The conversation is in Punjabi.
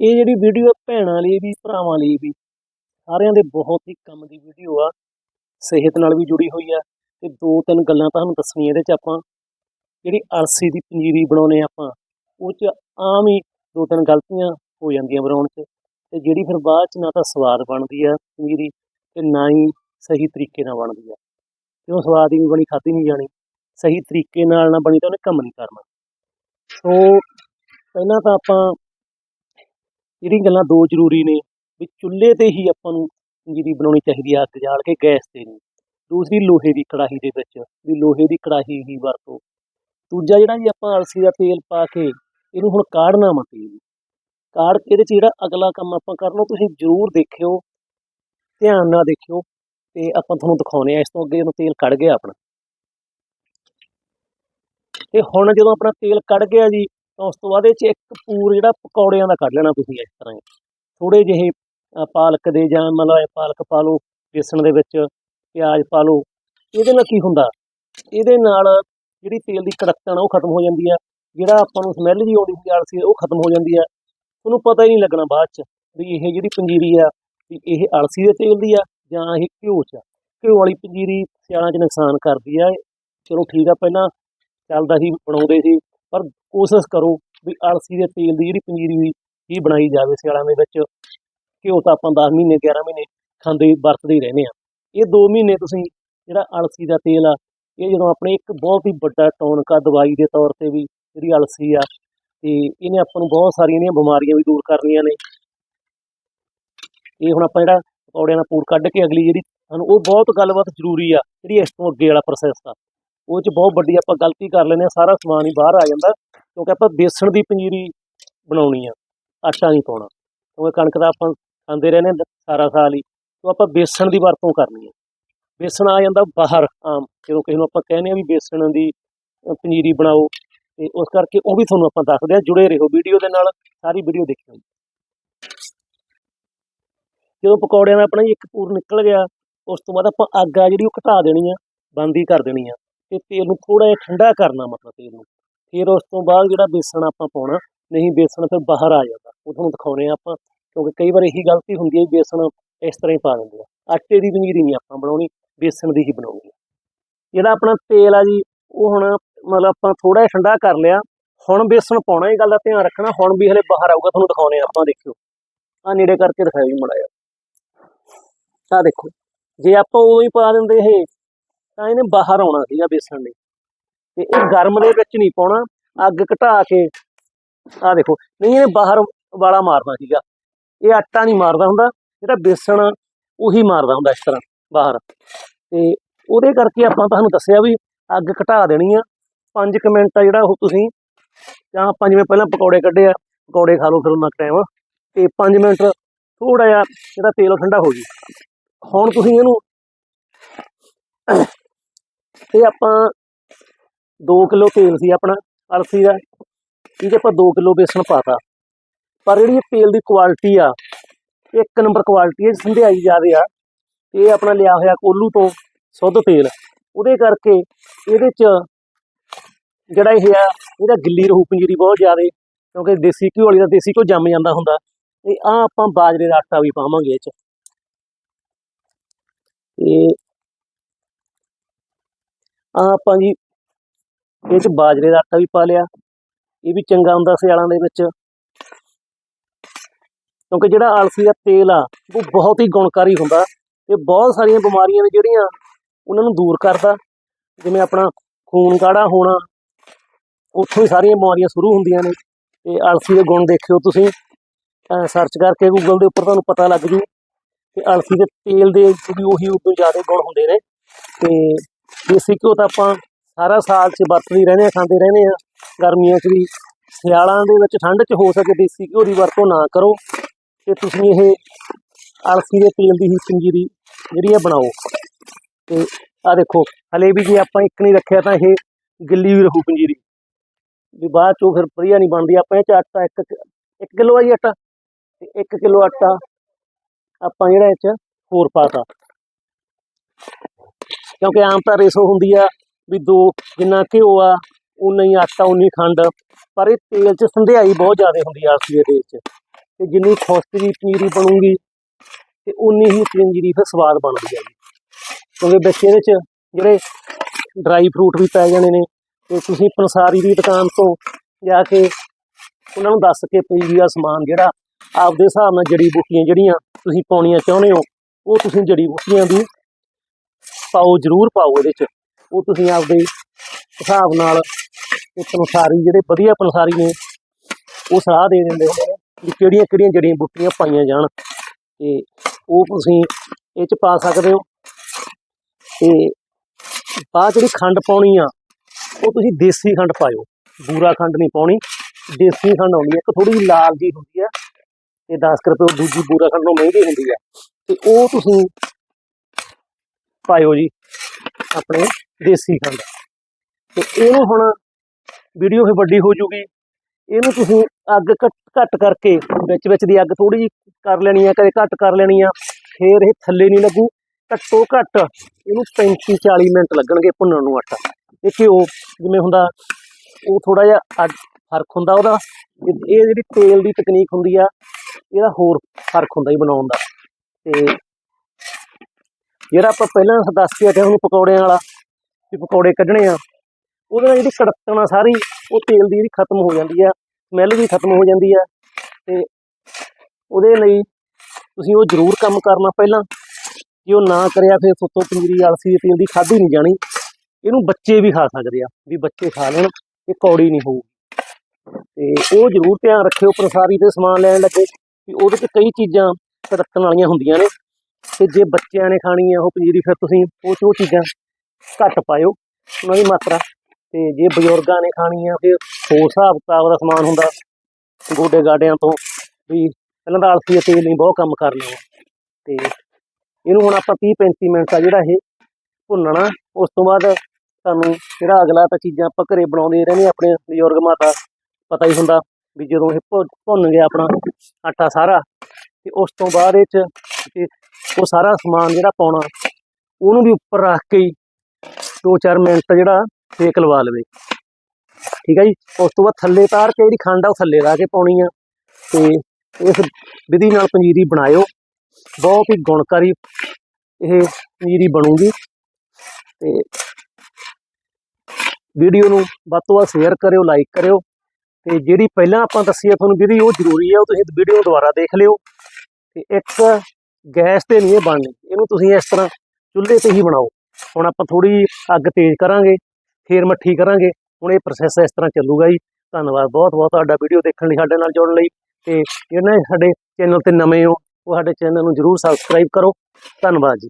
ਇਹ ਜਿਹੜੀ ਵੀਡੀਓ ਭੈਣਾਂ ਲਈ ਵੀ, ਭਰਾਵਾਂ ਲਈ ਵੀ, ਸਾਰਿਆਂ ਦੇ ਬਹੁਤ ਹੀ ਕੰਮ ਦੀ ਵੀਡੀਓ ਆ। ਸਿਹਤ ਨਾਲ ਵੀ ਜੁੜੀ ਹੋਈ ਆ ਤੇ ਦੋ ਤਿੰਨ ਗੱਲਾਂ ਤੁਹਾਨੂੰ ਦੱਸਣੀਆਂ ਇਹਦੇ ਚ ਆਪਾਂ। ਜਿਹੜੀ ਅਲਸੀ ਦੀ ਪੰਜੀਰੀ ਬਣਾਉਨੇ ਆਪਾਂ, ਉਹ ਚ ਆਮ ਹੀ ਦੋ ਤਿੰਨ ਗਲਤੀਆਂ ਹੋ ਜਾਂਦੀਆਂ ਬਣਾਉਣ ਚ। ਤੇ ਜਿਹੜੀ ਫਿਰ ਬਾਅਦ ਚ ਨਾ ਤਾਂ ਸਵਾਦ ਬਣਦੀ ਆ ਪੰਜੀਰੀ ਤੇ ਨਾ ਹੀ ਸਹੀ ਤਰੀਕੇ ਨਾਲ ਬਣਦੀ ਆ। ਕਿਉਂ ਸਵਾਦ ਹੀ ਨਹੀਂ ਬਣੀ, ਖਾਧੀ ਨਹੀਂ ਜਾਣੀ। ਸਹੀ ਤਰੀਕੇ ਨਾਲ ਨਾ ਬਣੀ ਤਾਂ ਉਹਨੇ ਕੰਮ ਨਹੀਂ ਕਰਨਾ। ਸੋ ਪਹਿਲਾਂ ਤਾਂ ਆਪਾਂ ਜਿਹੜੀਆਂ ਗੱਲਾਂ ਦੋ ਜ਼ਰੂਰੀ ਨੇ, ਵੀ ਚੁੱਲ੍ਹੇ ਤੇ ਹੀ ਆਪਾਂ ਨੂੰ ਪੰਜੀਰੀ ਬਣਾਉਣੀ ਚਾਹੀਦੀ ਆ ਅੱਗ ਜਾਲ ਕੇ, ਗੈਸ ਤੇ ਨਹੀਂ। ਦੂਸਰੀ, ਲੋਹੇ ਦੀ ਕੜਾਹੀ ਦੇ ਵਿੱਚ, ਵੀ ਲੋਹੇ ਦੀ ਕੜਾਹੀ ਹੀ ਵਰਤੋ। ਦੂਜਾ ਜਿਹੜਾ ਜੀ ਆਪਾਂ ਅਲਸੀ ਦਾ ਤੇਲ ਪਾ ਕੇ ਇਹਨੂੰ ਹੁਣ ਕਾੜਨਾ ਵਾ ਤੇਲ। ਨੂੰ। ਕਾੜ ਕੇ ਇਹਦੇ ਚ ਜਿਹੜਾ ਅਗਲਾ ਕੰਮ ਆਪਾਂ ਕਰ ਲਓ, ਤੁਸੀਂ ਜ਼ਰੂਰ ਦੇਖਿਓ, ਧਿਆਨ ਨਾਲ ਦੇਖਿਓ, ਤੇ ਆਪਾਂ ਤੁਹਾਨੂੰ ਦਿਖਾਉਨੇ ਆ, ਇਸ ਤੋਂ ਅੱਗੇ ਜਦੋਂ ਤੇਲ ਕੱਢ ਗਿਆ ਆਪਣਾ। ਤੇ ਹੁਣ ਜਦੋਂ ਆਪਣਾ ਤੇਲ ਕੱਢ ਗਿਆ ਜੀ ਤਾਂ ਉਸ ਤੋਂ ਬਾਅਦ ਇਹ ਚ ਇੱਕ ਪੂਰ ਜਿਹੜਾ ਪਕੌੜਿਆਂ ਦਾ ਕੱਢ ਲੈਣਾ ਤੁਸੀਂ ਇਸ ਤਰ੍ਹਾਂ ਥੋੜੇ ਜਿਹੇ ਪਾਲਕ ਦੇ ਜਾਂ ਮਤਲਬ ਇਹ ਪਾਲਕ ਪਾ ਲਓ, ਬੇਸਣ ਦੇ ਵਿੱਚ ਪਿਆਜ਼ ਪਾ ਲਓ। ਇਹਦੇ ਨਾਲ ਕੀ ਹੁੰਦਾ? ਇਹਦੇ ਨਾਲ ਜਿਹੜੀ ਤੇਲ ਦੀ ਕੜਕਣ ਉਹ ਖਤਮ ਹੋ ਜਾਂਦੀ ਆ। ਜਿਹੜਾ ਆਪਾਂ ਨੂੰ ਸਮੈਲ ਜੀ ਆਉਂਦੀ ਸੀ ਅਲਸੀ ਉਹ ਖਤਮ ਹੋ ਜਾਂਦੀ ਆ। ਤੁਹਾਨੂੰ ਪਤਾ ਹੀ ਨਹੀਂ ਲੱਗਣਾ ਬਾਅਦ ਚ ਵੀ ਇਹ ਜਿਹੜੀ ਪੰਜੀਰੀ ਆ, ਵੀ ਇਹ ਅਲਸੀ ਦੇ ਤੇਲ ਦੀ ਆ ਜਾਂ ਇਹ ਘਿਓ ਚ ਆ। ਘਿਓ ਵਾਲੀ ਪੰਜੀਰੀ ਸਿਆਲਾਂ 'ਚ ਨੁਕਸਾਨ ਕਰਦੀ ਆ। ਚਲੋ ਠੀਕ ਆ, ਪਹਿਲਾਂ ਚੱਲਦਾ ਸੀ, ਬਣਾਉਂਦੇ ਸੀ, ਪਰ ਕੋਸ਼ਿਸ਼ ਕਰੋ ਵੀ ਅਲਸੀ ਦੇ ਤੇਲ ਦੀ ਜਿਹੜੀ ਪੰਜੀਰੀ ਵੀ ਹੀ ਬਣਾਈ ਜਾਵੇ ਸਿਆਲਾਂ ਦੇ ਵਿੱਚ। ਘਿਓ ਤਾਂ ਆਪਾਂ 10 ਮਹੀਨੇ 11 ਮਹੀਨੇ ਖਾਂਦੇ ਵਰਤਦੇ ਹੀ ਰਹਿੰਦੇ ਆ। ਇਹ 2 ਮਹੀਨੇ ਤੁਸੀਂ ਜਿਹੜਾ ਅਲਸੀ ਦਾ ਤੇਲ ਆ, ਇਹ ਜਦੋਂ ਆਪਣੇ ਇੱਕ ਬਹੁਤ ਹੀ ਵੱਡਾ ਟੌਨਕ ਆ ਦਵਾਈ ਦੇ ਤੌਰ ਤੇ ਵੀ ਜਿਹੜੀ ਅਲਸੀ ਆ, ਤੇ ਇਹਨੇ ਆਪਾਂ ਨੂੰ ਬਹੁਤ ਸਾਰੀਆਂ ਦੀਆਂ ਬਿਮਾਰੀਆਂ ਵੀ ਦੂਰ ਕਰਨੀਆਂ ਨੇ। ਇਹ ਹੁਣ ਆਪਾਂ ਜਿਹੜਾ ਪਕੌੜਿਆਂ ਦਾ ਪੂਰ ਕੱਢ ਕੇ ਅਗਲੀ ਜਿਹੜੀ ਸਾਨੂੰ ਉਹ ਬਹੁਤ ਗੱਲਬਾਤ ਜ਼ਰੂਰੀ ਆ, ਜਿਹੜੀ ਇਸ ਤੋਂ ਅੱਗੇ ਵਾਲਾ ਪ੍ਰੋਸੈਸ ਆ। ਉਹ ਚ ਬਹੁਤ ਵੱਡੀ ਆਪਾਂ ਗਲਤੀ ਕਰ ਲੈਂਦੇ ਆ ਸਾਰਾ ਸਮਾਨ ਹੀ ਬਾਹਰ ਆ ਜਾਂਦਾ। ਕਿਉਂਕਿ ਆਪਾਂ ਬੇਸਣ ਦੀ ਪੰਜੀਰੀ ਬਣਾਉਣੀ ਆ ਆਟਾ ਨਹੀਂ ਪਾਉਣਾ। ਕਿਉਂਕਿ ਕਣਕ ਦਾ ਆਪਾਂ ਖਾਂਦੇ ਰਹਿੰਦੇ ਹਾਂ ਸਾਰਾ ਸਾਲ ਹੀ ਤੋਂ ਆਪਾਂ ਬੇਸਣ ਦੀ ਵਰਤੋਂ ਕਰਨੀ ਹੈ ਬੇਸਣ ਆ ਜਾਂਦਾ ਬਾਹਰ ਆਮ ਜਦੋਂ ਕਿਸੇ ਨੂੰ ਆਪਾਂ ਕਹਿੰਦੇ ਆ ਵੀ ਬੇਸਣ ਦੀ ਅ, ਪੰਜੀਰੀ ਬਣਾਓ ਤੇ ਉਸ ਕਰਕੇ ਉਹ ਵੀ ਤੁਹਾਨੂੰ ਆਪਾਂ ਦੱਸਦੇ ਆ ਜੁੜੇ ਰਹੋ ਵੀਡੀਓ ਦੇ ਨਾਲ ਸਾਰੀ ਵੀਡੀਓ ਦੇਖਿਓ ਜਦੋਂ ਪਕੌੜਿਆਂ ਦਾ ਆਪਣਾ ਜੀ ਇੱਕ ਪੂਰ ਨਿਕਲ ਗਿਆ ਉਸ ਤੋਂ ਬਾਅਦ ਆਪਾਂ ਅੱਗ ਆ ਜਿਹੜੀ ਉਹ ਘਟਾ ਦੇਣੀ ਆ ਬੰਦ ਹੀ ਕਰ ਦੇਣੀ ਆ ਤੇ ਤੇਲ ਨੂੰ ਥੋੜਾ ਜਿਹਾ ਠੰਡਾ ਕਰਨਾ ਮਤਲਬ ਤੇਲ ਨੂੰ। ਫਿਰ ਉਸ ਤੋਂ ਬਾਅਦ ਜਿਹੜਾ ਬੇਸਣ ਆਪਾਂ ਪਾਉਣਾ, ਨਹੀਂ ਬੇਸਣ ਫਿਰ ਬਾਹਰ ਆ ਜਾਂਦਾ। ਉਹ ਤੁਹਾਨੂੰ ਦਿਖਾਉਣੇ ਆ ਆਪਾਂ, ਕਿਉਂਕਿ ਕਈ ਵਾਰ ਇਹੀ ਗਲਤੀ ਹੁੰਦੀ ਹੈ ਵੀ ਬੇਸਣ ਇਸ ਤਰ੍ਹਾਂ ਹੀ ਪਾ ਦਿੰਦੇ ਆ। ਆਟੇ ਦੀ ਪੰਜੀਰੀ ਨਹੀਂ ਆਪਾਂ ਬਣਾਉਣੀ, ਬੇਸਣ ਦੀ ਹੀ ਬਣਾਉਣੀ ਜਿਹੜਾ ਆਪਣਾ ਤੇਲ ਆ ਜੀ, ਉਹ ਹੁਣ ਮਤਲਬ ਆਪਾਂ ਥੋੜਾ ਜਿਹਾ ਠੰਡਾ ਕਰ ਲਿਆ। ਹੁਣ ਬੇਸਣ ਪਾਉਣਾ ਇਹ ਗੱਲ ਦਾ ਧਿਆਨ ਰੱਖਣਾ, ਹੁਣ ਵੀ ਹਲੇ ਬਾਹਰ ਆਊਗਾ, ਤੁਹਾਨੂੰ ਦਿਖਾਉਣੇ ਆ ਆਪਾਂ, ਦੇਖਿਓ। ਆ ਨੇੜੇ ਕਰਕੇ ਦਿਖਾਇਓ ਜੀ ਮੜਾ ਆ ਦੇਖੋ, ਜੇ ਆਪਾਂ ਉਦੋਂ ਹੀ ਪਾ ਦਿੰਦੇ ਇਹ, ਤਾਂ ਇਹਨੇ ਬਾਹਰ ਆਉਣਾ ਸੀਗਾ ਬੇਸਣ ਨੇ। ਤੇ ਇਹ ਗਰਮ ਦੇ ਵਿੱਚ ਨਹੀਂ ਪਾਉਣਾ ਅੱਗ ਘਟਾ ਕੇ। ਆ ਦੇਖੋ ਨਹੀਂ ਇਹਨੇ ਬਾਹਰ ਵਾਲਾ ਮਾਰਨਾ ਸੀਗਾ। ਇਹ ਆਟਾ ਨਹੀਂ ਮਾਰਦਾ ਹੁੰਦਾ ਜਿਹੜਾ ਬੇਸਣ ਆ, ਉਹੀ ਮਾਰਦਾ ਹੁੰਦਾ ਇਸ ਤਰ੍ਹਾਂ ਬਾਹਰ। ਤੇ ਉਹਦੇ ਕਰਕੇ ਆਪਾਂ ਤੁਹਾਨੂੰ ਦੱਸਿਆ ਵੀ ਅੱਗ ਘਟਾ ਦੇਣੀ ਆ। 5 ਮਿੰਟ ਆ ਜਿਹੜਾ ਉਹ ਤੁਸੀਂ ਜਾਂ ਆਪਾਂ ਜਿਵੇਂ ਪਹਿਲਾਂ ਪਕੌੜੇ ਕੱਢੇ ਆ ਪਕੌੜੇ ਖਾ ਲਓ ਫਿਰ ਉਹਨਾਂ ਟਾਈਮ ਤੇ 5 ਮਿੰਟ ਥੋੜਾ ਜਿਹਾ ਜਿਹੜਾ ਤੇਲ ਠੰਡਾ ਹੋ ਜੀ ਹੁਣ ਤੁਸੀਂ ਇਹਨੂੰ ਤੇ ਆਪਾਂ 2 ਕਿਲੋ ਤੇਲ ਸੀ ਆਪਣਾ, ਅਲਸੀ ਦਾ। ਠੀਕ ਹੈ ਆਪਾਂ 2 ਕਿਲੋ ਬੇਸਣ ਪਾਤਾ। ਪਰ ਜਿਹੜੀ ਇਹ ਤੇਲ ਦੀ ਕੁਆਲਿਟੀ ਆ, ਇੱਕ ਨੰਬਰ ਕੁਆਲਿਟੀ ਹੈ ਸੰਧਿਆਈ ਜ਼ਿਆਦੇ ਆ, ਇਹ ਆਪਣਾ ਲਿਆ ਹੋਇਆ ਕੋਲੂ ਤੋਂ ਸ਼ੁੱਧ ਤੇਲ। ਉਹਦੇ ਕਰਕੇ ਇਹਦੇ ਚ ਜਿਹੜਾ ਇਹ ਆ, ਇਹਦਾ ਗਿੱਲੀ ਰਹੂ ਪੰਜੀਰੀ ਬਹੁਤ ਜ਼ਿਆਦਾ, ਕਿਉਂਕਿ ਦੇਸੀ ਘਿਓ ਵਾਲੀ ਦਾ ਦੇਸੀ ਘਿਓ ਜੰਮ ਜਾਂਦਾ ਹੁੰਦਾ। ਤੇ ਆ ਆਪਾਂ ਬਾਜਰੇ ਦਾ ਆਟਾ ਵੀ ਪਾਵਾਂਗੇ ਇਹ ਚ। ਇਹ ਆ ਆਪਾਂ ਜੀ ਇਹ ਚ ਬਾਜਰੇ ਦਾ ਆਟਾ ਵੀ ਪਾ ਲਿਆ। ਇਹ ਵੀ ਚੰਗਾ ਹੁੰਦਾ ਸਿਆਲਾਂ ਦੇ ਵਿੱਚ। ਕਿਉਂਕਿ ਜਿਹੜਾ ਅਲਸੀ ਦਾ ਤੇਲ ਆ, ਉਹ ਬਹੁਤ ਹੀ ਗੁਣਕਾਰੀ ਹੁੰਦਾ ਤੇ ਬਹੁਤ ਸਾਰੀਆਂ ਬਿਮਾਰੀਆਂ ਨੇ ਜਿਹੜੀਆਂ ਉਹਨਾਂ ਨੂੰ ਦੂਰ ਕਰਦਾ। ਜਿਵੇਂ ਆਪਣਾ ਖੂਨ ਕਾੜਾ ਹੋਣਾ, ਉੱਥੋਂ ਹੀ ਸਾਰੀਆਂ ਬਿਮਾਰੀਆਂ ਸ਼ੁਰੂ ਹੁੰਦੀਆਂ ਨੇ। ਤੇ ਅਲਸੀ ਦੇ ਗੁਣ ਦੇਖਿਓ ਤੁਸੀਂ ਸਰਚ ਕਰਕੇ ਗੂਗਲ ਦੇ ਉੱਪਰ ਤੁਹਾਨੂੰ ਪਤਾ ਲੱਗ ਜੂ ਤੇ ਅਲਸੀ ਦੇ ਤੇਲ ਦੇ ਵੀ ਉਹੀ ਉਦੋਂ ਜ਼ਿਆਦਾ ਗੁਣ ਹੁੰਦੇ ਨੇ। ਤੇ ਦੇਸੀ ਘਿਓ ਤਾਂ ਆਪਾਂ ਸਾਰਾ ਸਾਲ 'ਚ ਵਰਤਦੇ ਰਹਿੰਦੇ ਆ, ਖਾਂਦੇ ਰਹਿੰਦੇ ਆ। ਗਰਮੀਆਂ 'ਚ ਵੀ ਸਿਆਲਾਂ ਦੇ ਵਿੱਚ ਠੰਡ 'ਚ ਹੋ ਸਕੇ ਦੇਸੀ ਘਿਓ ਦੀ ਵਰਤੋਂ ਨਾ ਕਰੋ। ਤੇ ਤੁਸੀਂ ਇਹ ਅਲਸੀ ਦੇ ਤੇਲ ਦੀ ਹੀ ਪੰਜੀਰੀ ਜਿਹੜੀ ਆ ਬਣਾਓ। ਤੇ ਆ ਦੇਖੋ, ਹਲੇ ਵੀ ਜੇ ਆਪਾਂ ਇੱਕ ਨਹੀਂ ਰੱਖਿਆ ਤਾਂ ਇਹ ਗਿੱਲੀ ਵੀ ਰਹੂ ਪੰਜੀਰੀ। ਵੀ ਬਾਅਦ ਚੋਂ ਫਿਰ ਵਧੀਆ ਨਹੀਂ ਬਣਦੀ। ਆਪਾਂ ਇਹ ਚ ਆਟਾ ਇੱਕ ਇੱਕ ਕਿਲੋ ਆ ਜੀ ਆਟਾ? ਤੇ 1 ਕਿਲੋ ਆਟਾ ਆਪਾਂ ਜਿਹੜਾ ਇਹ ਚ ਹੋਰ ਪਾਤਾ ਕਿਉਂਕਿ ਆਮ ਤਾਂ ਰੇਸੋ ਹੁੰਦੀ ਆ ਵੀ ਦੋ ਜਿੰਨਾ ਘਿਓ ਆ ਉਨਾ ਹੀ ਆਟਾ ਉਨੀ ਖੰਡ, ਪਰ ਇਹ ਤੇਲ ਚ ਸੰਧਿਆਈ ਬਹੁਤ ਜ਼ਿਆਦਾ ਹੁੰਦੀ ਆ ਅਲਸੀ ਦੇ ਤੇਲ ਚ। ਤੇ ਜਿੰਨੀ ਖੁਸ਼ਕ ਦੀ ਪਨੀਰੀ ਬਣੂਗੀ, ਤੇ ਉਨੀ ਹੀ ਪਨੀਰੀ ਫਿਰ ਸਵਾਦ ਬਣਦੀ ਹੈ ਜੀ। ਕਿਉਂਕਿ ਵਿੱਚ ਇਹਦੇ ਚ ਜਿਹੜੇ ਡਰਾਈ ਫਰੂਟ ਵੀ ਪੈ ਜਾਣੇ ਨੇ, ਤੇ ਤੁਸੀਂ ਪੰਸਾਰੀ ਦੀ ਦੁਕਾਨ ਤੋਂ ਜਾ ਕੇ ਉਹਨਾਂ ਨੂੰ ਦੱਸ ਕੇ ਪਨੀਰੀ ਦਾ ਸਮਾਨ ਜਿਹੜਾ, ਆਪਦੇ ਹਿਸਾਬ ਨਾਲ ਜੜੀ ਬੂਟੀਆਂ ਜਿਹੜੀਆਂ ਤੁਸੀਂ ਪਾਉਣੀਆਂ ਚਾਹੁੰਦੇ ਹੋ, ਉਹ ਤੁਸੀਂ ਜੜੀ ਬੂਟੀਆਂ ਦੀ ਪਾਓ, ਜ਼ਰੂਰ ਪਾਓ ਇਹਦੇ ਚ। ਉਹ ਤੁਸੀਂ ਆਪਦੇ ਹਿਸਾਬ ਨਾਲ ਤੇ ਪੰਸਾਰੀ ਜਿਹੜੇ ਵਧੀਆ ਪੰਸਾਰੀ ਨੇ, ਉਹ ਸਲਾਹ ਦੇ ਦਿੰਦੇ ਹੁੰਦੇ ਨੇ ਵੀ ਕਿਹੜੀਆਂ ਕਿਹੜੀਆਂ ਜੜੀਆਂ ਬੂਟੀਆਂ ਪਾਈਆਂ ਜਾਣ ਤੇ ਉਹ ਤੁਸੀਂ ਇਹ ਚ ਪਾ ਸਕਦੇ ਹੋ ਤੇ ਬਾਅਦ ਜਿਹੜੀ ਖੰਡ ਪਾਉਣੀ ਆ, ਉਹ ਤੁਸੀਂ ਦੇਸੀ ਖੰਡ ਪਾਇਓ। ਬੂਰਾ ਖੰਡ ਨਹੀਂ ਪਾਉਣੀ, ਦੇਸੀ ਖੰਡ ਆਉਂਦੀ ਹੈ ਇੱਕ ਥੋੜੀ ਜਿਹੀ ਲਾਲ ਜੀ ਹੁੰਦੀ ਹੈ ਤੇ 10 ਕੁ ਰੁਪਏ ਦੂਜੀ ਬੂਰਾ ਖੰਡ ਨੂੰ ਮਹਿੰਗੀ ਹੁੰਦੀ ਹੈ ਤੇ ਉਹ ਤੁਸੀਂ ਪਾਇਓ ਜੀ ਆਪਣੇ ਦੇਸੀ ਖੰਡ। ਤੇ ਇਹਨੂੰ ਹੁਣ ਵੀਡੀਓ ਫਿਰ ਵੱਡੀ ਹੋ ਜੂਗੀ। ਇਹਨੂੰ ਤੁਸੀਂ ਅੱਗ ਘੱਟ ਘੱਟ ਕਰਕੇ ਵਿੱਚ ਵਿੱਚ ਦੀ ਅੱਗ ਥੋੜੀ ਜਿਹੀ ਕਰ ਲੈਣੀ ਆ, ਕਦੇ ਘੱਟ ਕਰ ਲੈਣੀ ਆ, ਫੇਰ ਇਹ ਥੱਲੇ ਨਹੀਂ ਲੱਗੂ। ਘੱਟੋ ਘੱਟ ਇਹਨੂੰ 35 40 ਮਿੰਟ ਲੱਗਣਗੇ ਭੁੰਨਣ ਨੂੰ ਆਟਾ। ਇਹ ਘਿਓ ਜਿਵੇਂ ਹੁੰਦਾ, ਉਹ ਥੋੜਾ ਜਿਹਾ ਅੱਡ ਫ਼ਰਕ ਹੁੰਦਾ ਉਹਦਾ। ਇਹ ਜਿਹੜੀ ਤੇਲ ਦੀ ਤਕਨੀਕ ਹੁੰਦੀ ਆ, ਇਹਦਾ ਹੋਰ ਫ਼ਰਕ ਹੁੰਦਾ ਹੀ ਬਣਾਉਣ ਦਾ। ਤੇ ਜਿਹੜਾ ਆਪਾਂ ਪਹਿਲਾਂ ਦੱਸ ਕੇ ਹਟੇ ਹੁਣ ਪਕੌੜਿਆਂ ਵਾਲਾ ਵੀ ਪਕੌੜੇ ਕੱਢਣੇ ਆ। ਉਹਦੇ ਨਾਲ ਜਿਹੜੀ ਕੜਕਣ ਆ ਸਾਰੀ, ਉਹ ਤੇਲ ਦੀ ਜਿਹੜੀ ਖਤਮ ਹੋ ਜਾਂਦੀ ਆ, ਸਮੈਲ ਵੀ ਖਤਮ ਹੋ ਜਾਂਦੀ ਆ ਤੇ ਉਹਦੇ ਲਈ ਤੁਸੀਂ ਉਹ ਜ਼ਰੂਰ ਕੰਮ ਕਰਨਾ ਪਹਿਲਾਂ। ਜੇ ਉਹ ਨਾ ਕਰਿਆ ਫਿਰ ਸੁੱਤੋਂ ਪਨੀਰੀ ਅਲਸੀ ਦੀ ਤੇਲ ਦੀ ਖਾਧੀ ਨਹੀਂ ਜਾਣੀ। ਇਹਨੂੰ ਬੱਚੇ ਵੀ ਖਾ ਸਕਦੇ ਆ, ਵੀ ਬੱਚੇ ਖਾ ਲੈਣ, ਇਹ ਕੌੜੀ ਨਹੀਂ ਹੋਊ ਤੇ ਉਹ ਜ਼ਰੂਰ ਧਿਆਨ ਰੱਖਿਓ, ਪ੍ਰਸਾਰੀ ਤੇ ਸਮਾਨ ਲੈਣ ਲੱਗੇ, ਵੀ ਉਹਦੇ 'ਚ ਕਈ ਚੀਜ਼ਾਂ ਕੜਕਣ ਵਾਲੀਆਂ ਹੁੰਦੀਆਂ ਨੇ। ਤੇ ਜੇ ਬੱਚਿਆਂ ਨੇ ਖਾਣੀ ਆ ਉਹ ਪਨੀਰੀ, ਫਿਰ ਤੁਸੀਂ ਉਹ 'ਚ ਉਹ ਚੀਜ਼ਾਂ ਘੱਟ ਪਾਇਓ। ਉਹਨਾਂ ਦੀ ਮਾਤਰਾ। ਤੇ ਜੇ ਬਜ਼ੁਰਗਾਂ ਨੇ ਖਾਣੀ ਆ ਫਿਰ ਹੋਰ ਹਿਸਾਬ ਕਿਤਾਬ ਦਾ ਸਮਾਨ ਹੁੰਦਾ। ਗੋਡੇ ਗਾਡਿਆਂ ਤੋਂ ਵੀ ਪਹਿਲਾਂ ਤਾਂ ਅਲਸੀ ਤੇਲ ਨਹੀਂ, ਬਹੁਤ ਕੰਮ ਕਰ ਲਿਆ ਤੇ ਇਹਨੂੰ ਹੁਣ ਆਪਾਂ 30 35 ਮਿੰਟ ਦਾ ਜਿਹੜਾ ਇਹ ਭੁੰਨਣਾ। ਉਸ ਤੋਂ ਬਾਅਦ ਸਾਨੂੰ ਜਿਹੜਾ ਅਗਲਾ ਤਾਂ ਚੀਜ਼ਾਂ ਆਪਾਂ ਘਰੇ ਬਣਾਉਂਦੇ ਰਹਿੰਦੇ ਆਪਣੇ ਬਜ਼ੁਰਗ ਮਾਤਾ, ਪਤਾ ਹੀ ਹੁੰਦਾ ਵੀ ਜਦੋਂ ਇਹ ਭੁੰਨ ਗਿਆ ਆਪਣਾ ਆਟਾ ਸਾਰਾ, ਤੇ ਉਸ ਤੋਂ ਬਾਅਦ ਇਹ ਚ ਉਹ ਸਾਰਾ ਸਮਾਨ ਜਿਹੜਾ ਪਾਉਣਾ, ਉਹਨੂੰ ਵੀ ਉੱਪਰ ਰੱਖ ਕੇ ਹੀ 2-4 ਮਿੰਟ ਜਿਹੜਾ ਸੇਕ ਲਵਾ ਲਵੇ। ਠੀਕ ਹੈ ਜੀ? ਉਸ ਤੋਂ ਬਾਅਦ ਥੱਲੇ ਤਾਰ ਕੇ ਜਿਹੜੀ ਖੰਡ ਆ ਉਹ ਥੱਲੇ ਲਾ ਕੇ ਪਾਉਣੀ ਆ ਤੇ ਇਸ ਵਿਧੀ ਨਾਲ ਪੰਜੀਰੀ ਬਣਾਇਓ। ਬਹੁਤ ਹੀ ਗੁਣਕਾਰੀ ਇਹ ਪੰਜੀਰੀ ਬਣੂਗੀ। ਤੇ ਵੀਡੀਓ ਨੂੰ ਵੱਧ ਤੋਂ ਵੱਧ ਸ਼ੇਅਰ ਕਰਿਓ, ਲਾਈਕ ਕਰਿਓ ਤੇ ਜਿਹੜੀ ਪਹਿਲਾਂ ਆਪਾਂ ਦੱਸੀ ਆ ਤੁਹਾਨੂੰ ਵਿਧੀ, ਉਹ ਜ਼ਰੂਰੀ ਹੈ ਉਹ ਤੁਸੀਂ ਵੀਡੀਓ ਨੂੰ ਦੁਬਾਰਾ ਦੇਖ ਲਿਓ। ਤੇ ਇੱਕ ਗੈਸ ਤੇ ਨਹੀਂ ਇਹ ਬਣਨੀ, ਇਹਨੂੰ ਤੁਸੀਂ ਇਸ ਤਰ੍ਹਾਂ ਚੁੱਲ੍ਹੇ ਤੇ ਹੀ ਬਣਾਓ। ਹੁਣ ਆਪਾਂ ਥੋੜੀ ਅੱਗ ਤੇਜ਼ ਕਰਾਂਗੇ, ਫੇਰ ਮੱਠੀ ਕਰਾਂਗੇ। ਹੁਣ ਇਹ ਪ੍ਰੋਸੈਸ ਇਸ ਤਰ੍ਹਾਂ ਚੱਲੂਗਾ ਜੀ। ਧੰਨਵਾਦ ਬਹੁਤ ਬਹੁਤ ਤੁਹਾਡਾ ਵੀਡੀਓ ਦੇਖਣ ਲਈ, ਸਾਡੇ ਨਾਲ ਜੁੜਨ ਲਈ। ਤੇ ਜਿਹੜੇ ਸਾਡੇ ਚੈਨਲ ਤੇ ਨਵੇਂ ਹੋ, ਉਹ ਸਾਡੇ ਚੈਨਲ ਨੂੰ ਜਰੂਰ ਸਬਸਕ੍ਰਾਈਬ ਕਰੋ। ਧੰਨਵਾਦ ਜੀ।